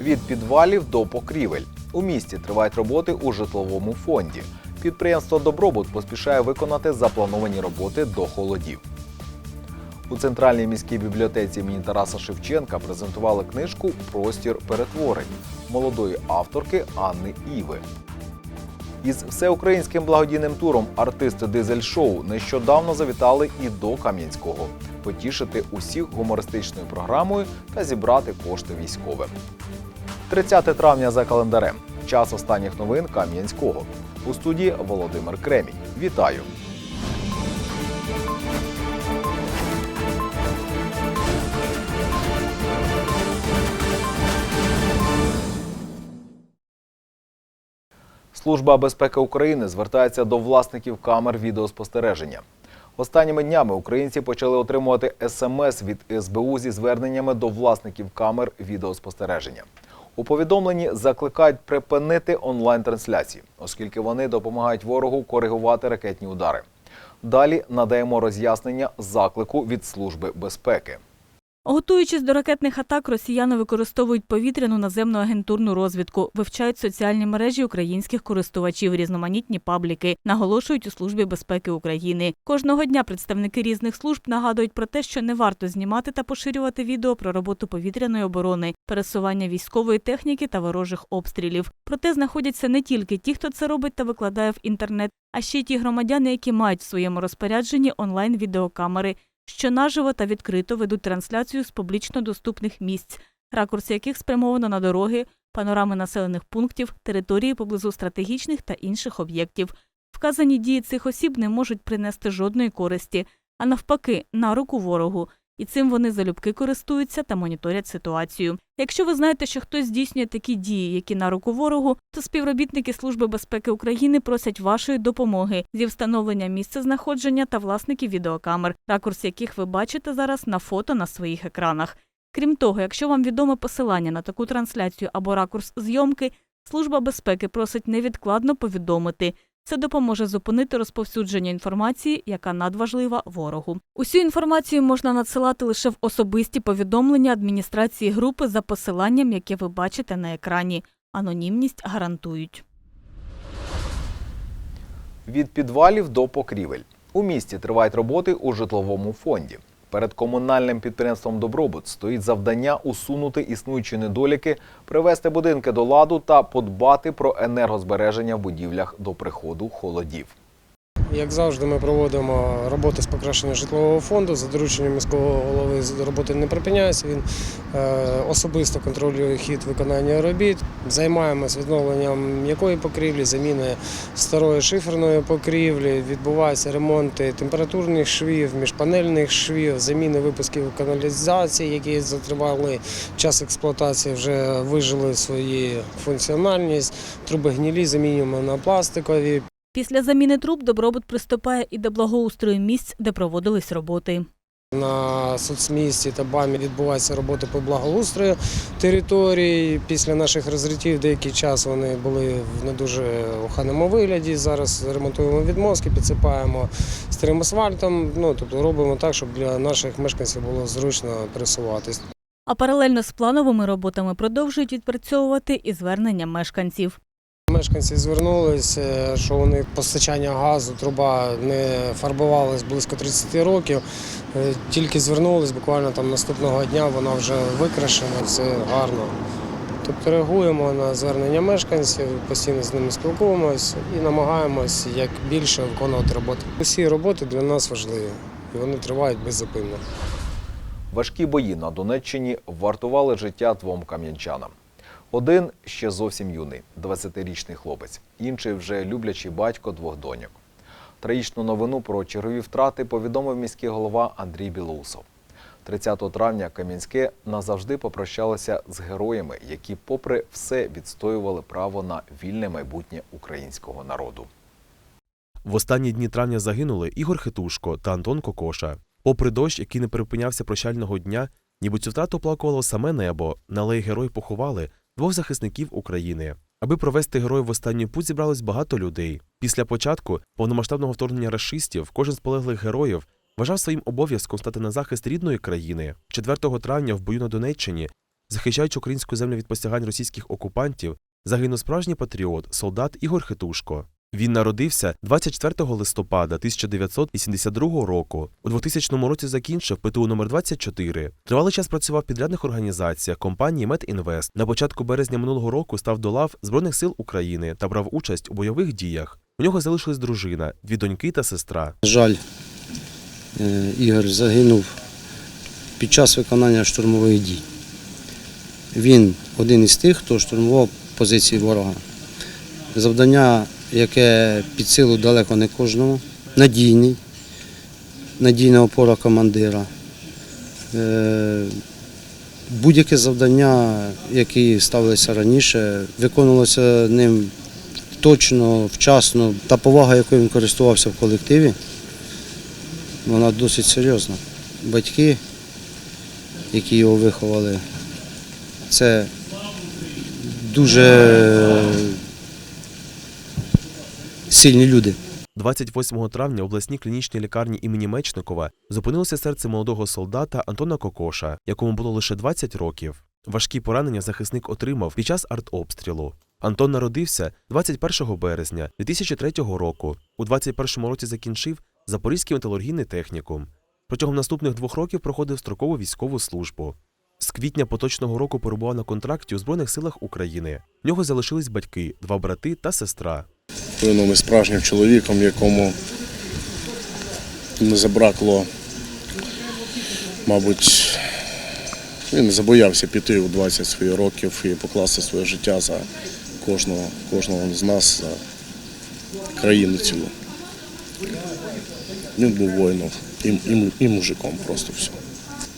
від підвалів до покрівель. У місті тривають роботи у житловому фонді. Підприємство Добробут поспішає виконати заплановані роботи до холодів. У центральній міській бібліотеці імені Тараса Шевченка презентували книжку Простір перетворень молодої авторки Анни Іви. Із всеукраїнським благодійним туром артисти Дизель Шоу нещодавно завітали і до Кам'янського потішити усіх гумористичною програмою та зібрати кошти військовим. 30 травня за календарем. Час останніх новин Кам'янського. У студії Володимир Кремінь. Вітаю! Служба безпеки України звертається до власників камер відеоспостереження. Останніми днями українці почали отримувати смс від СБУ зі зверненнями до власників камер відеоспостереження. У повідомленні закликають припинити онлайн-трансляції, оскільки вони допомагають ворогу коригувати ракетні удари. Далі надаємо роз'яснення заклику від Служби безпеки. Готуючись до ракетних атак, росіяни використовують повітряну наземну агентурну розвідку, вивчають соціальні мережі українських користувачів, різноманітні пабліки, наголошують у службі безпеки України. Кожного дня представники різних служб нагадують про те, що не варто знімати та поширювати відео про роботу повітряної оборони, пересування військової техніки та ворожих обстрілів. Проте знаходяться не тільки ті, хто це робить та викладає в інтернет, а ще й ті громадяни, які мають в своєму розпорядженні онлайн відеокамери що наживо та відкрито ведуть трансляцію з публічно доступних місць, ракурс яких спрямовано на дороги, панорами населених пунктів, території поблизу стратегічних та інших об'єктів. Вказані дії цих осіб не можуть принести жодної користі, а навпаки, на руку ворогу. І цим вони залюбки користуються та моніторять ситуацію. Якщо ви знаєте, що хтось здійснює такі дії, які на руку ворогу, то співробітники Служби безпеки України просять вашої допомоги зі встановлення місця знаходження та власників відеокамер, ракурс яких ви бачите зараз на фото на своїх екранах. Крім того, якщо вам відоме посилання на таку трансляцію або ракурс зйомки, Служба безпеки просить невідкладно повідомити. Це допоможе зупинити розповсюдження інформації, яка надважлива ворогу. Усю інформацію можна надсилати лише в особисті повідомлення адміністрації групи за посиланням, яке ви бачите на екрані. Анонімність гарантують. Від підвалів до покрівель. У місті тривають роботи у житловому фонді. Перед комунальним підприємством Добробут стоїть завдання усунути існуючі недоліки, привести будинки до ладу та подбати про енергозбереження в будівлях до приходу холодів. Як завжди, ми проводимо роботи з покращення житлового фонду. За дорученням міського голови роботи не припиняються. Він е, особисто контролює хід виконання робіт. Займаємось відновленням м'якої покрівлі, заміни старої шиферної покрівлі. Відбуваються ремонти температурних швів, міжпанельних швів, заміни випусків каналізації, які затривали час експлуатації, вже вижили свою функціональність. Труби гнілі замінюємо на пластикові. Після заміни труб добробут приступає і до благоустрою місць, де проводились роботи. На соцмісті та БАМі відбуваються роботи по благоустрою території. Після наших розритів деякий час вони були в не дуже оханому вигляді. Зараз ремонтуємо відмозки, підсипаємо старим асфальтом. Ну тобто робимо так, щоб для наших мешканців було зручно пересуватись. А паралельно з плановими роботами продовжують відпрацьовувати і звернення мешканців. Мешканці звернулися, що у них постачання газу, труба не фарбувалась близько 30 років. Е, Тільки звернулись, буквально там наступного дня вона вже викрашена, все гарно. Тобто реагуємо на звернення мешканців, постійно з ними спілкуємося і намагаємось як більше виконувати роботи. Усі роботи для нас важливі і вони тривають беззупинно. Важкі бої на Донеччині вартували життя двом кам'янчанам. Один ще зовсім юний, 20-річний хлопець, інший вже люблячий батько двох доньок. Трагічну новину про чергові втрати повідомив міський голова Андрій Білоусов. 30 травня Кам'янське назавжди попрощалося з героями, які, попри все, відстоювали право на вільне майбутнє українського народу. В останні дні травня загинули Ігор Хитушко та Антон Кокоша. Попри дощ, який не припинявся прощального дня, ніби цю втрату оплакувало саме небо, на алеї герой поховали двох захисників України. Аби провести героїв в останній путь зібралось багато людей. Після початку повномасштабного вторгнення расистів кожен з полеглих героїв вважав своїм обов'язком стати на захист рідної країни. 4 травня в бою на Донеччині Захищаючи українську землю від посягань російських окупантів, загинув справжній патріот, солдат Ігор Хитушко. Він народився 24 листопада 1982 року. У 2000 році закінчив ПТУ номер 24 Тривалий час працював в підрядних організаціях компанії Медінвест. На початку березня минулого року став до лав Збройних сил України та брав участь у бойових діях. У нього залишилась дружина, дві доньки та сестра. Жаль, е, Ігор загинув під час виконання штурмових дій. Він один із тих, хто штурмував позиції ворога. Завдання, яке під силу далеко не кожному, надійний, надійна опора командира. Е, Будь-яке завдання, які ставилися раніше, виконувалося ним точно, вчасно. Та повага, якою він користувався в колективі, вона досить серйозна. Батьки, які його виховали, це дуже сильні люди. 28 травня в обласній клінічній лікарні імені Мечникова зупинилося серце молодого солдата Антона Кокоша, якому було лише 20 років. Важкі поранення захисник отримав під час артобстрілу. Антон народився 21 березня 2003 року. У 21 році закінчив Запорізький металургійний технікум. Протягом наступних двох років проходив строкову військову службу. З квітня поточного року перебував на контракті у Збройних силах України. В нього залишились батьки, два брати та сестра. Він справжнім чоловіком, якому не забракло, мабуть, він не забоявся піти у 20 своїх років і покласти своє життя за кожного, кожного з нас, за країну цілу. Він був воїном і, і, і мужиком просто все.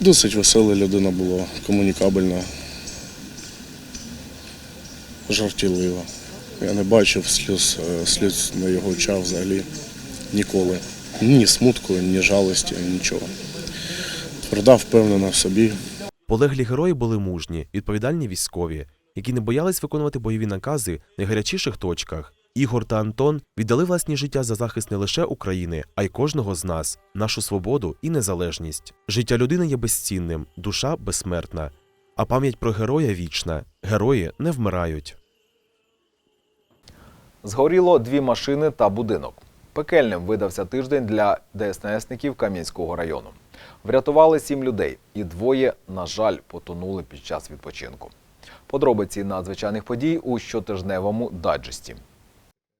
Досить весела людина була, комунікабельна, жартівлива. Я не бачив сліз, е, сліз на його очах взагалі ніколи. Ні смутку, ні жалості, нічого. Тверда, впевнена в собі. Полеглі герої були мужні, відповідальні військові, які не боялись виконувати бойові накази в найгарячіших точках. Ігор та Антон віддали власні життя за захист не лише України, а й кожного з нас, нашу свободу і незалежність. Життя людини є безцінним, душа безсмертна, а пам'ять про героя вічна. Герої не вмирають. Згоріло дві машини та будинок. Пекельним видався тиждень для ДСНСників Кам'янського району. Врятували сім людей, і двоє, на жаль, потонули під час відпочинку. Подробиці надзвичайних подій у щотижневому даджесті.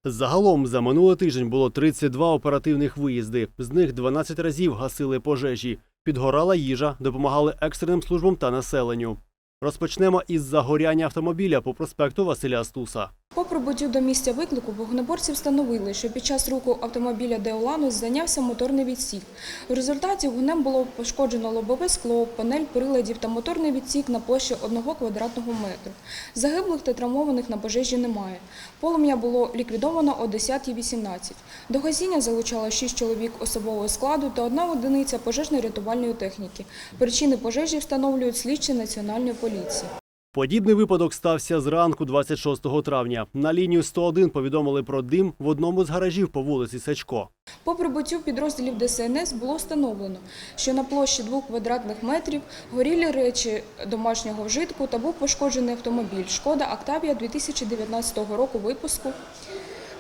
Загалом за минулий тиждень було 32 оперативних виїзди. З них 12 разів гасили пожежі. Підгорала їжа, допомагали екстреним службам та населенню. Розпочнемо із загоряння автомобіля по проспекту Василя Стуса. По прибуттю до місця виклику вогнеборці встановили, що під час руху автомобіля Деоланус зайнявся моторний відсік. В результаті вогнем було пошкоджено лобове скло, панель приладів та моторний відсік на площі 1 квадратного метру. Загиблих та травмованих на пожежі немає. Полум'я було ліквідовано о 10.18. До гасіння залучало 6 чоловік особового складу та одна одиниця пожежно-рятувальної техніки. Причини пожежі встановлюють слідчі Національної поліції. Подібний випадок стався зранку 26 травня. На лінію 101 повідомили про дим в одному з гаражів по вулиці Сачко. По прибуттю підрозділів ДСНС було встановлено, що на площі двох квадратних метрів горілі речі домашнього вжитку та був пошкоджений автомобіль «Шкода Октавія» 2019 року випуску.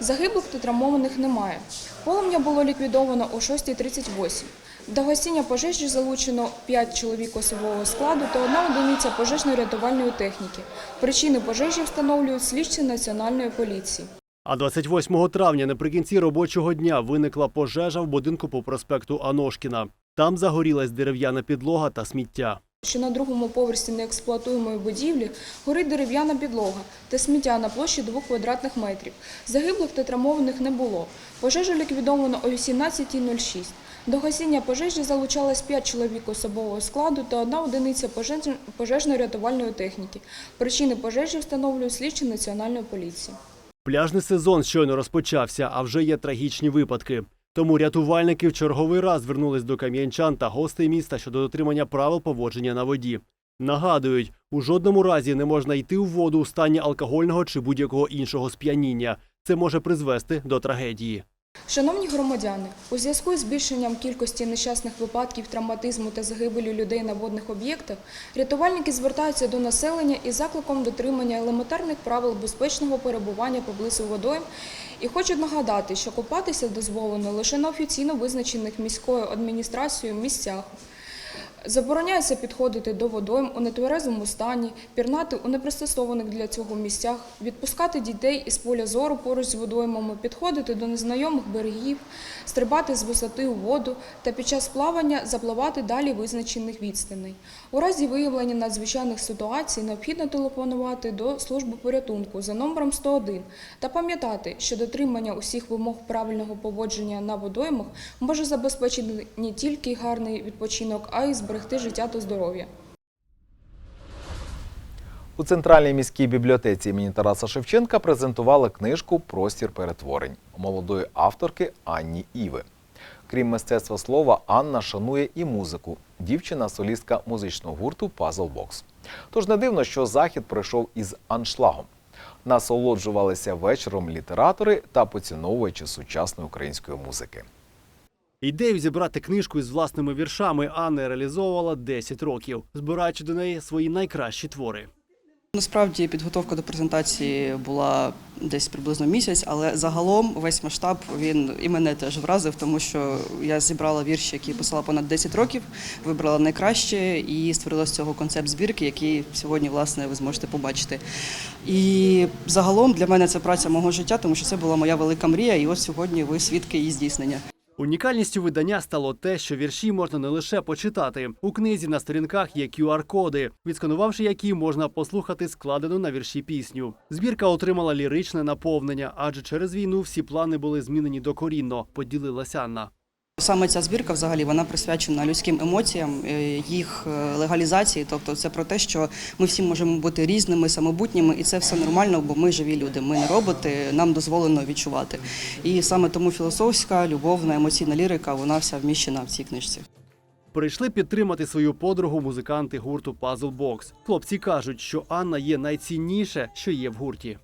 Загиблих та травмованих немає. Полум'я було ліквідовано о 6.38. До гасіння пожежі залучено 5 чоловік особового складу та одна одиниця пожежно-рятувальної техніки. Причини пожежі встановлюють слідчі Національної поліції. А 28 травня наприкінці робочого дня виникла пожежа в будинку по проспекту Аношкіна. Там загорілась дерев'яна підлога та сміття. що на другому поверсі неексплуатуємої будівлі горить дерев'яна підлога та сміття на площі 2 квадратних метрів. Загиблих та травмованих не було. Пожежу ліквідовано о 18.06. До гасіння пожежі залучалось 5 чоловік особового складу та одна одиниця пожеж- пожежно-рятувальної техніки. Причини пожежі встановлюють слідчі Національної поліції. Пляжний сезон щойно розпочався, а вже є трагічні випадки. Тому рятувальники в черговий раз звернулись до кам'янчан та гостей міста щодо дотримання правил поводження на воді. Нагадують, у жодному разі не можна йти у воду у стані алкогольного чи будь-якого іншого сп'яніння. Це може призвести до трагедії. Шановні громадяни, у зв'язку з збільшенням кількості нещасних випадків травматизму та загибелі людей на водних об'єктах, рятувальники звертаються до населення із закликом дотримання елементарних правил безпечного перебування поблизу водойм і хочуть нагадати, що купатися дозволено лише на офіційно визначених міською адміністрацією місцях. Забороняється підходити до водойм у нетверезому стані, пірнати у непристосованих для цього місцях, відпускати дітей із поля зору поруч з водоймами, підходити до незнайомих берегів, стрибати з висоти у воду та під час плавання запливати далі визначених відстаней. У разі виявлення надзвичайних ситуацій необхідно телефонувати до служби порятунку за номером 101 та пам'ятати, що дотримання усіх вимог правильного поводження на водоймах може забезпечити не тільки гарний відпочинок, а й зберегти життя та здоров'я. У центральній міській бібліотеці імені Тараса Шевченка презентували книжку Простір перетворень молодої авторки Анні Іви. Крім мистецтва слова, Анна шанує і музику. Дівчина солістка музичного гурту Box. Тож не дивно, що захід пройшов із аншлагом. Насолоджувалися вечором літератори та поціновувачі сучасної української музики. Ідею зібрати книжку із власними віршами Анна реалізовувала 10 років, збираючи до неї свої найкращі твори. Насправді підготовка до презентації була десь приблизно місяць, але загалом весь масштаб він і мене теж вразив, тому що я зібрала вірші, які писала понад 10 років, вибрала найкраще і створила з цього концепт збірки, який сьогодні власне ви зможете побачити. І загалом для мене це праця мого життя, тому що це була моя велика мрія, і от сьогодні ви свідки її здійснення. Унікальністю видання стало те, що вірші можна не лише почитати. У книзі на сторінках є QR-коди, відсканувавши які можна послухати складену на вірші пісню. Збірка отримала ліричне наповнення, адже через війну всі плани були змінені докорінно, поділилася Анна. Саме ця збірка взагалі вона присвячена людським емоціям, е, їх е, легалізації. Тобто, це про те, що ми всі можемо бути різними, самобутніми, і це все нормально, бо ми живі люди. Ми не роботи, нам дозволено відчувати. І саме тому філософська, любовна, емоційна лірика вона вся вміщена в цій книжці. Прийшли підтримати свою подругу музиканти гурту Puzzle Box. Хлопці кажуть, що Анна є найцінніше, що є в гурті.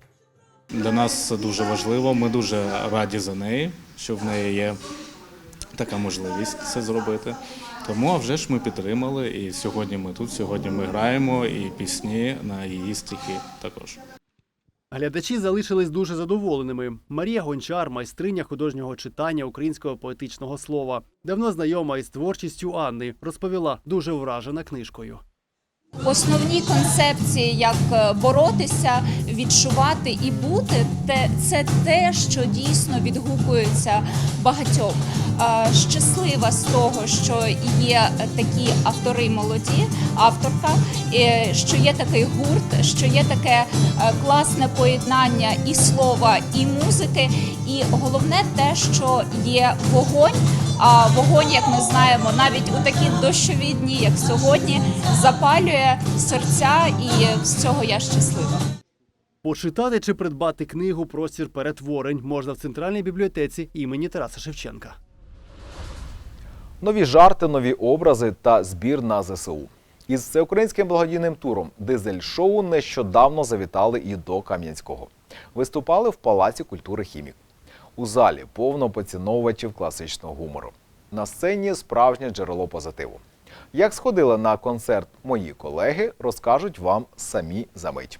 Для нас це дуже важливо. Ми дуже раді за неї, що в неї є така можливість це зробити. Тому а вже ж ми підтримали, і сьогодні ми тут. Сьогодні ми граємо і пісні на її стихи також. Глядачі залишились дуже задоволеними. Марія Гончар, майстриня художнього читання українського поетичного слова, давно знайома із творчістю Анни, розповіла дуже вражена книжкою. Основні концепції, як е, боротися, відчувати і бути, це те, що дійсно відгукується багатьом. Е, Щаслива з того, що є такі автори молоді, авторка, е, що є такий гурт, що є таке класне поєднання і слова, і музики. І головне те, що є вогонь. А вогонь, як ми знаємо, навіть у такі дощові дні, як сьогодні, запалює серця, і з цього я щаслива. Почитати чи придбати книгу Простір перетворень можна в центральній бібліотеці імені Тараса Шевченка. Нові жарти, нові образи та збір на ЗСУ. Із всеукраїнським благодійним туром Дизель-шоу нещодавно завітали і до Кам'янського. Виступали в Палаці культури Хімік. У залі повно поціновувачів класичного гумору. На сцені справжнє джерело позитиву. Як сходили на концерт мої колеги, розкажуть вам самі за мить.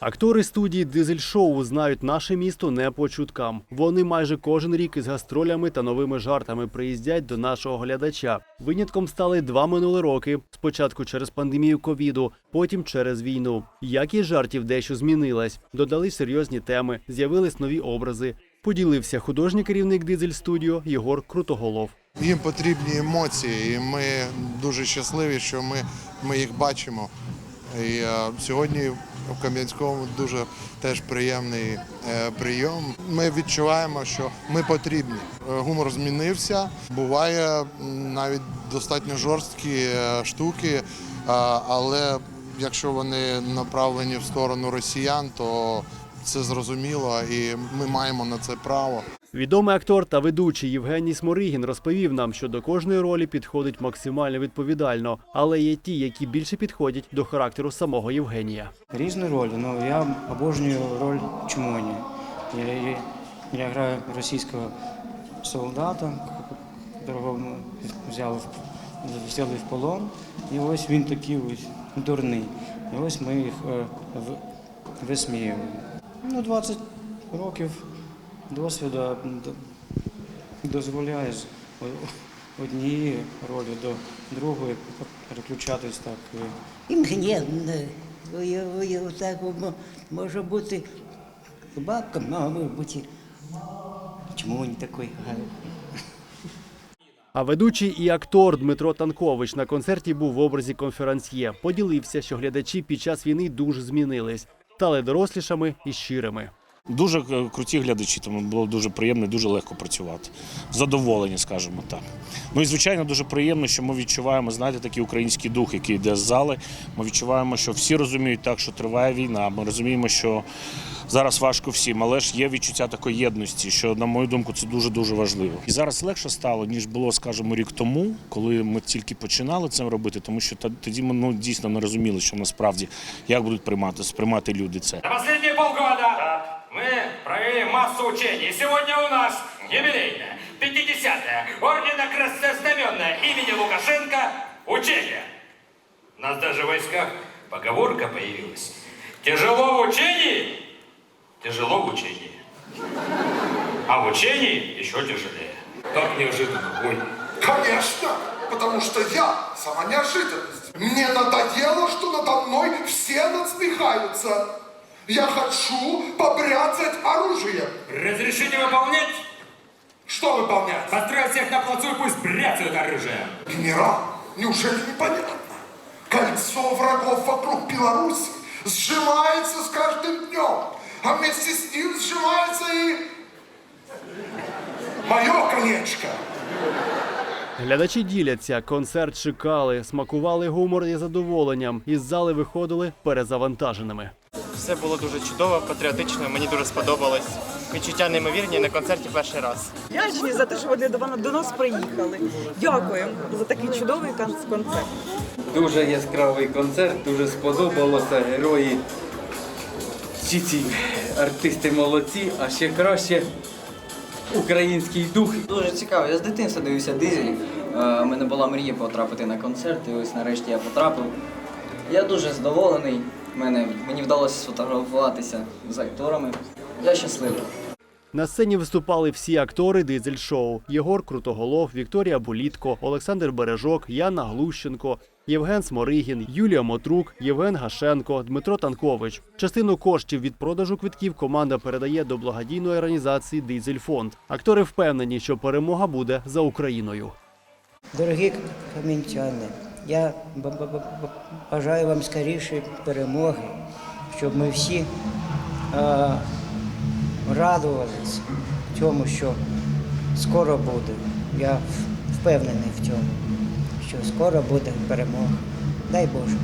Актори студії Дизель Шоу знають наше місто не по чуткам. Вони майже кожен рік із гастролями та новими жартами приїздять до нашого глядача. Винятком стали два минулі роки. Спочатку через пандемію ковіду, потім через війну. Якість жартів дещо змінилась. Додали серйозні теми, з'явились нові образи. Поділився художній керівник Дизель Студіо Єгор Крутоголов. Їм потрібні емоції, і ми дуже щасливі, що ми, ми їх бачимо. І е, сьогодні в Кам'янському дуже теж приємний е, прийом. Ми відчуваємо, що ми потрібні. Е, Гумор змінився. Буває навіть достатньо жорсткі е, штуки, але якщо вони направлені в сторону росіян, то це зрозуміло, і ми маємо на це право. Відомий актор та ведучий Євгеній Сморигін розповів нам, що до кожної ролі підходить максимально відповідально, але є ті, які більше підходять до характеру самого Євгенія. Різні ролі. Ну я обожнюю роль Чмоні. Я, я, Я граю російського солдата, якого взяли, взяли в полон. І ось він такий ось дурний. І ось ми їх е, висміюємо. Ну, 20 років досвіду дозволяє з однієї ролі до другої переключатись так. і Інгенерне. Так може бути бабка, може бути. Чому він такий гарний? А ведучий і актор Дмитро Танкович на концерті був в образі конферансьє. Поділився, що глядачі під час війни дуже змінились, стали дорослішими і щирими. Дуже е, круті глядачі, тому було дуже приємно і дуже легко працювати. Задоволені, скажімо так. Ну і звичайно, дуже приємно, що ми відчуваємо, знаєте, такий український дух, який йде з зали. Ми відчуваємо, що всі розуміють так, що триває війна. Ми розуміємо, що зараз важко всім, але ж є відчуття такої єдності, що, на мою думку, це дуже дуже важливо. І зараз легше стало, ніж було, скажімо, рік тому, коли ми тільки починали це робити, тому що та- тоді ми ну, дійсно не розуміли, що насправді як будуть приймати, сприймати люди це. Последние полгода мы провели массу учений. И сегодня у нас юбилейное, 50-е, ордена Краснознаменное имени Лукашенко учение. У нас даже в войсках поговорка появилась. Тяжело в учении, тяжело в учении. А в учении еще тяжелее. Как неожиданно. Ой. Конечно, потому что я сама неожиданность. Мне надоело, что надо мной все надсмехаются. Я хочу побряцать оружием. Разрешите выполнять? Что выполнять? Построить всех на плацу и пусть бряцают оружием. Генерал, неужели непонятно? Кольцо врагов вокруг Беларуси сжимается с каждым днем, а вместе с ним сжимается и мое колечко. Глядачі діляться, концерт чекали, смакували гумор і задоволенням. Із зали виходили перезавантаженими. Все було дуже чудово, патріотично, мені дуже сподобалось. Відчуття неймовірні на концерті перший раз. Вдячні за те, що вони до, до нас приїхали. Дякуємо за такий чудовий концерт. Дуже яскравий концерт, дуже сподобалося. Герої. Всі ці артисти молодці, а ще краще український дух. Дуже цікаво. Я з дитинства дивився дизель. Е, У мене була мрія потрапити на концерт, і ось нарешті я потрапив. Я дуже задоволений. Мене, мені вдалося сфотографуватися з акторами. Я щасливий. На сцені виступали всі актори дизель-шоу: Єгор Крутоголов, Вікторія Булітко, Олександр Бережок, Яна Глущенко, Євген Сморигін, Юлія Мотрук, Євген Гашенко, Дмитро Танкович. Частину коштів від продажу квитків команда передає до благодійної організації Дизель-фонд. Актори впевнені, що перемога буде за Україною. Дорогі камінчани, я бажаю вам скорішої перемоги, щоб ми всі е, радувалися цьому, що скоро буде. Я впевнений в цьому, що скоро буде перемога. Дай Боже.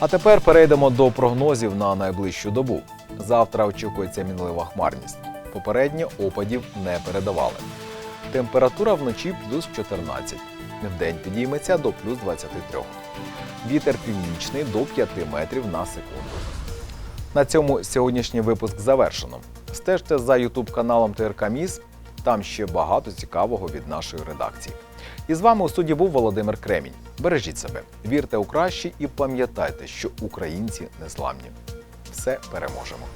А тепер перейдемо до прогнозів на найближчу добу. Завтра очікується мінлива хмарність. Попередньо опадів не передавали. Температура вночі плюс 14. Вдень підійметься до плюс 23. Вітер північний до 5 метрів на секунду. На цьому сьогоднішній випуск завершено. Стежте за ютуб каналом ТРК Міс. Там ще багато цікавого від нашої редакції. І з вами у суді був Володимир Кремінь. Бережіть себе, вірте у краще і пам'ятайте, що українці незламні. Все переможемо.